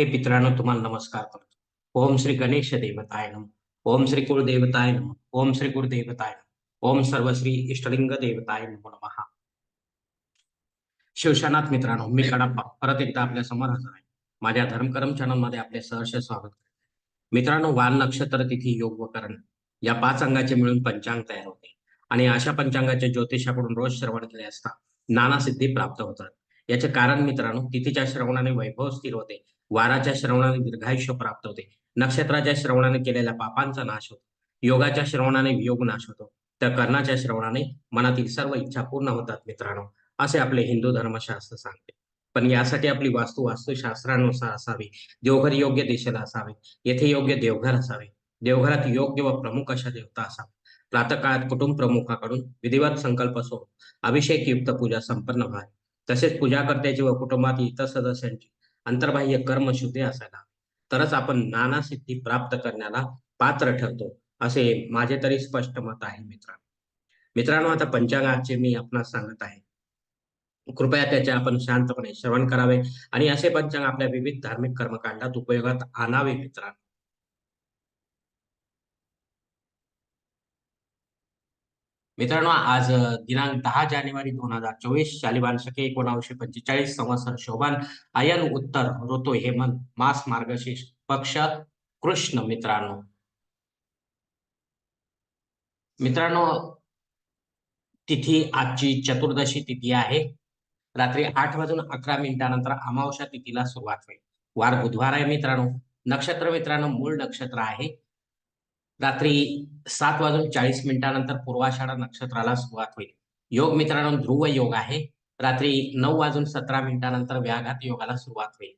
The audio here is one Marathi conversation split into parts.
हे मित्रांनो तुम्हाला नमस्कार करतो. ओम श्री गणेश देवताय नम. ओम श्री कुलदेवताय नम. ओम श्री गुरुदेवताय नम. ओम सर्वश्री इष्टलिंग देवताय नमो नमः. शिवशानाथ मित्रांनो मी कडाप्पा परत एकदा आपल्यासमोर हजर आहे. माझ्या धर्मकर्म चॅनलमध्ये आपले सहर्ष स्वागत. मित्रांनो वान नक्षत्र तिथी योग व करण. या पाच अंगाचे मिळून पंचांग तयार होते. आणि अशा पंचांगाचे ज्योतिषाकडून रोज श्रवण केले असता नाना सिद्धी प्राप्त होतात. याचे कारण मित्रांनो तिथीच्या श्रवणाने वैभव स्थिर होते. वाराच्या श्रवणाने दीर्घायुष्य प्राप्त होते. नक्षत्राच्या श्रवणाने केलेल्या पापांचा नाश होतो. योगाच्या श्रवणाने वियोग नाश होतो. तर कर्णाच्या श्रवणाने मनातील सर्व इच्छा पूर्ण होतात मित्रांनो. असे आपले हिंदू धर्मशास्त्र सांगते. पण यासाठी आपली वास्तू वास्तुशास्त्रानुसार असावी. देवघर योग्य दिशेला असावे. येथे योग्य देवघर असावे. देवघरात योग्य व प्रमुख अशा देवता असाव्या प्रातकाळात कुटुंब प्रमुखाकडून विधिवत संकल्प सोडून अभिषेक युक्त पूजा संपन्न व्हावी. तसेच पूजा करत्याची व कुटुंबातील इतर सदस्यांची अंतर्बाह्य कर्म शुद्धी असायला तरच आपण नाना सिद्धी प्राप्त करण्याला पात्र ठरतो असे माझे तरी स्पष्ट मत आहे मित्रांनो. मित्रांनो आता पंचांगाचे मी आपणास सांगत आहे. कृपया त्याचे आपण शांतपणे श्रवण करावे आणि असे पंचांग आपल्या विविध धार्मिक कर्मकांडात उपयोगात आणावे मित्रांनो. मित्रांनो आज दिनांक दहा जानेवारी दोन हजार चोवीस शालिबान शके एकोणावीसशे पंचेचाळीस संवत्सर शोभान आयन उत्तर ऋतू हेमंत मास मार्गशीर्ष पक्ष कृष्ण मित्रांनो. मित्रांनो तिथी आजची चतुर्दशी तिथी आहे. रात्री आठ वाजून अकरा मिनिटानंतर अमावस्या तिथीला सुरुवात होईल. वार बुधवार आहे मित्रांनो. नक्षत्र मित्रांनो मूळ नक्षत्र आहे. रात्री सात वाजून चाळीस मिनिटानंतर पूर्वाषाढा नक्षत्राला सुरुवात होईल. योग मित्रांनो ध्रुव योग आहे. रात्री नऊ वाजून सतरा मिनिटानंतर व्याघात योगाला सुरुवात होईल.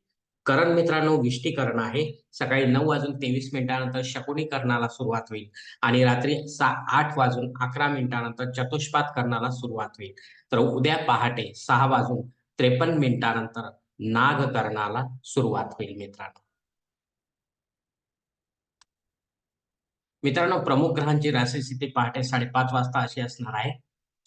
करण मित्रांनो विष्टीकरण आहे. सकाळी नऊ वाजून तेवीस मिनिटानंतर शकुनीकरणाला सुरुवात होईल. आणि रात्री सा आठ वाजून अकरा मिनिटानंतर चतुष्पात करणाला सुरुवात होईल. तर उद्या पहाटे सहा वाजून त्रेपन्न मिनिटानंतर नागकरणाला सुरुवात होईल मित्रांनो. मित्रांनो प्रमुख ग्रहांची राशी स्थिती पहाटे साडेपाच वाजता अशी असणार आहे.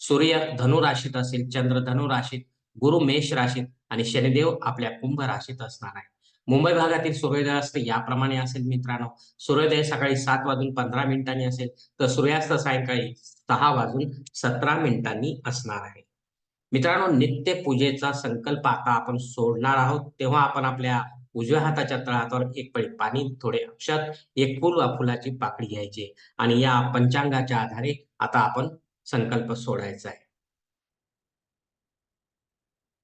सूर्य धनु राशीत असेल चंद्र धनु राशीत गुरु मेष राशीत आणि शनिदेव आपल्या कुंभ राशीत असणार आहे. मुंबई भागातील सूर्योदय असते याप्रमाणे असेल मित्रांनो. सूर्योदय सकाळी सात वाजून पंधरा मिनिटांनी असेल तर सूर्यास्त सायंकाळी सहा वाजून सतरा मिनिटांनी असणार आहे. मित्रांनो नित्य पूजेचा संकल्प आता आपण सोडणार आहोत. तेव्हा आपण आपल्या उजव्या हाताच्या तळहातावर एक पळी पाणी थोडे अक्षत एक फुल वा फुलाची पाकळी घ्यायची आणि या पंचांगाच्या आधारे आता आपण संकल्प सोडायचा आहे.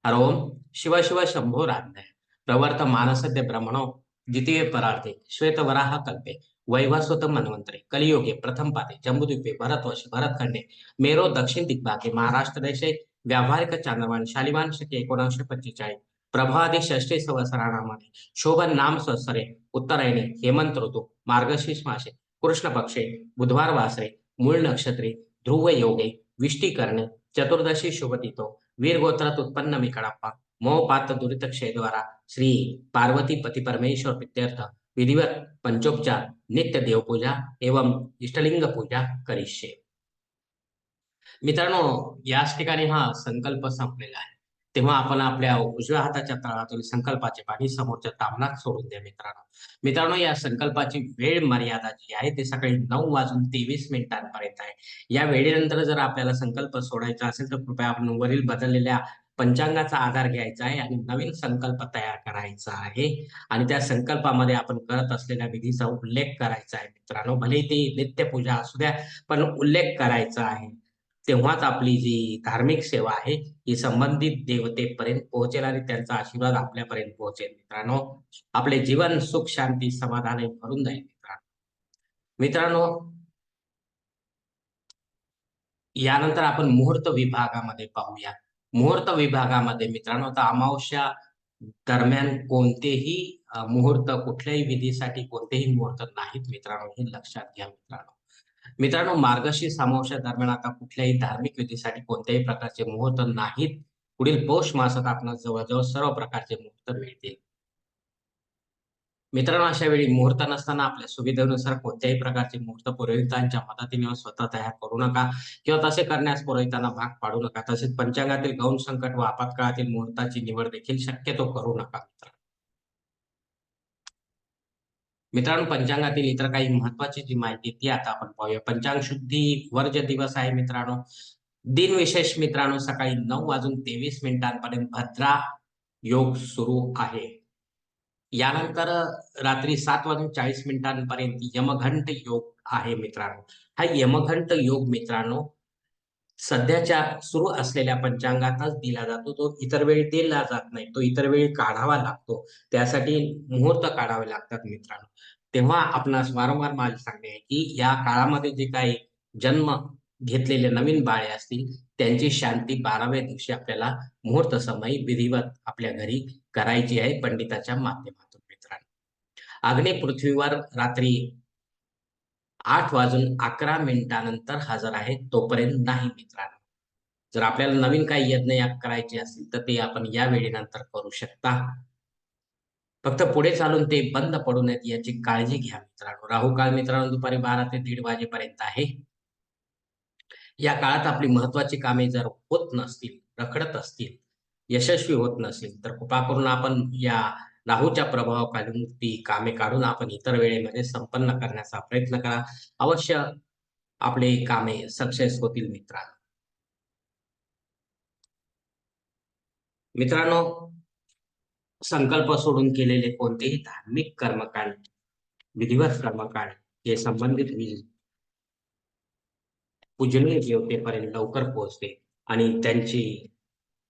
हरोम शिव शिव शंभो राज्ञ प्रवर्त मानसद्य ब्रह्मणो द्वितीय परार्थे श्वेतवराह कल्पे. वैवस्वत मनवंतरे कलियोगे प्रथम पाते जम्बूद्वीपे भरतवर्ष भरतखंडे मेरो दक्षिण दिग्भागे महाराष्ट्र देशे व्यावहारिक चांद्रवान शालिवान शके एकोणीसशे पंचेचाळीस प्रभादी षष्टी संवत्सरामध्ये शोभन नाम सहस्रे उत्तरायणे हेमंत ऋतू मार्गशीर्ष मासे कृष्ण पक्षे बुधवार वासरे मूळ नक्षत्रे ध्रुव योगे विष्टीकरणे चतुर्दशी शुभतिथो वीरगोत्रात उत्पन्न मी मोहपात दुरित क्षयद्वारा श्री पार्वती पती परमेश्वर प्रित्यर्थ विधिवत पंचोपचार नित्य देवपूजा एवं इष्टलिंग पूजा करिष्ये. मित्रांनो याच ठिकाणी हा संकल्प संपलेला आहे. तेव्हा आपण आपल्या उजव्या हाताच्या तळातून संकल्पाचे पाणी समोरच्या तामनात सोडून द्या मित्रांनो. मित्रांनो या संकल्पाची वेळ मर्यादा जी आहे ते सकाळी नऊ वाजून तेवीस मिनिटांपर्यंत आहे. या वेळेनंतर जर आपल्याला संकल्प सोडायचा असेल तर कृपया आपण वरील बदललेल्या पंचांगाचा आधार घ्यायचा आहे आणि नवीन संकल्प तयार करायचा आहे. आणि त्या संकल्पामध्ये आपण करत असलेल्या विधीचा उल्लेख करायचा आहे मित्रांनो. भले ती नित्यपूजा असू द्या पण उल्लेख करायचा आहे. तेव्हाच आपली जी धार्मिक सेवा आहे ही संबंधित देवतेपर्यंत पोहोचेल आणि त्यांचा आशीर्वाद आपल्यापर्यंत पोहोचेल मित्रांनो. आपले जीवन सुख शांती समाधाने भरून जाईल मित्रांनो. मित्रांनो यानंतर आपण मुहूर्त विभागामध्ये पाहूया. मुहूर्त विभागामध्ये मित्रांनो आता अमावस्या दरम्यान कोणतेही मुहूर्त कुठल्याही विधीसाठी कोणतेही मुहूर्त नाहीत मित्रांनो हे लक्षात घ्या मित्रांनो. मित्रांनो मार्गशीर्ष अमावस्या दरम्यान आता कुठल्याही धार्मिक विधीसाठी कोणत्याही प्रकारचे मुहूर्त नाहीत. पुढील पौष मासात आपणास जवळजवळ सर्व प्रकारचे मुहूर्त मिळतील. मित्रांनो अशा वेळी मुहूर्त नसताना आपल्या सुविधेनुसार कोणत्याही प्रकारचे मुहूर्त पुरोहितांच्या मदतीने स्वतः तयार करू नका किंवा तसे करण्यास पुरोहितांना भाग पाडू नका. तसेच पंचांगातील गौण संकट व आपत्काळातील मुहूर्ताची निवड देखील शक्यतो करू नका मित्रांनो. मित्रांनो पंचांगातील इतर काही महत्वाची जी माहिती ती आता आपण पाहूया. पंचांग शुद्धी वर्ज दिवस आहे मित्रांनो. दिन विशेष मित्रांनो सकाळी नऊ वाजून तेवीस मिनिटांपर्यंत भद्रा योग सुरू आहे. यानंतर रात्री सात वाजून चाळीस मिनिटांपर्यंत यमघंट योग आहे मित्रांनो. हा यमघंट योग मित्रांनो सध्याच्या सुरू असलेल्या पंचांगातच दिला जातो. तो इतर वेळी दिला जात नाही. तो इतर वेळी काढावा लागतो. त्यासाठी मुहूर्त काढावे लागतात मित्रांनो. तेव्हा आपणास वारंवार माझे सांगणे आहे की या काळामध्ये जे काही जन्म घेतलेले नवीन बाळे असतील त्यांची शांती बाराव्या दिवशी आपल्याला मुहूर्त समय विधिवत आपल्या घरी करायची आहे पंडिताच्या माध्यमातून मित्रांनो. आग्नेय पृथ्वीवर रात्री आठ वाजून अकरा मिनिटानंतर हजर आहे तोपर्यंत नाही मित्रांनो. जर आपल्याला नवीन काही यज्ञ याग करायचे असतील तर ते आपण या वेळेनंतर करू शकता. फक्त पुढे चालून ते बंद पडू नयेत याची काळजी घ्या मित्रांनो. राहू काळ मित्रांनो दुपारी बारा ते दीड वाजेपर्यंत आहे. या काळात आपली महत्वाची कामे जर होत नसतील रखडत असतील यशस्वी होत नसेल तर कृपा करून आपण या राहूच्या प्रभावाखालून ती कामे काढून आपण इतर वेळेमध्ये संपन्न करण्याचा प्रयत्न करा. अवश्य आपले कामे सक्सेस होतील मित्रांनो. मित्रांनो संकल्प सोडून केलेले कोणतेही धार्मिक कर्मकांड विधिवत कर्मकांड हे संबंधित पूजनीय देवतेपर्यंत लवकर पोहोचते आणि त्यांची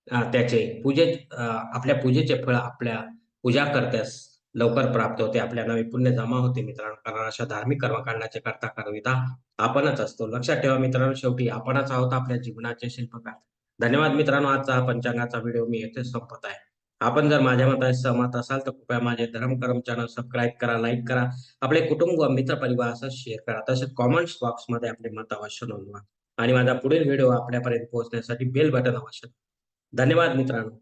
त्याचे पूजे आपल्या पूजेचे फळ आपल्या पूजा करत्यास लवकर प्राप्त होते आपल्या नवे पुण्य जमा होते मित्रांनो. कारण अशा धार्मिक कर्मकांडाचे करता करविता आपणच असतो. लक्षात ठेवा मित्रांनो शेवटी आपणच आहोत आपल्या जीवनाचे शिल्पकार. धन्यवाद मित्रांनो आजचा हा पंचांगाचा व्हिडिओ मी येथे संपत आहे. आपण जर माझ्या मताशी सहमत असाल तर कृपया माझे धर्मकरम चॅनल सबस्क्राईब करा लाईक करा आपले कुटुंब व मित्र परिवारासह शेअर करा. तसेच कॉमेंट्स बॉक्समध्ये आपले मत अवश्य नोंदवा. आणि माझा पुढील व्हिडिओ आपल्यापर्यंत पोहोचण्यासाठी बेल बटन अवश्य. धन्यवाद मित्रांनो.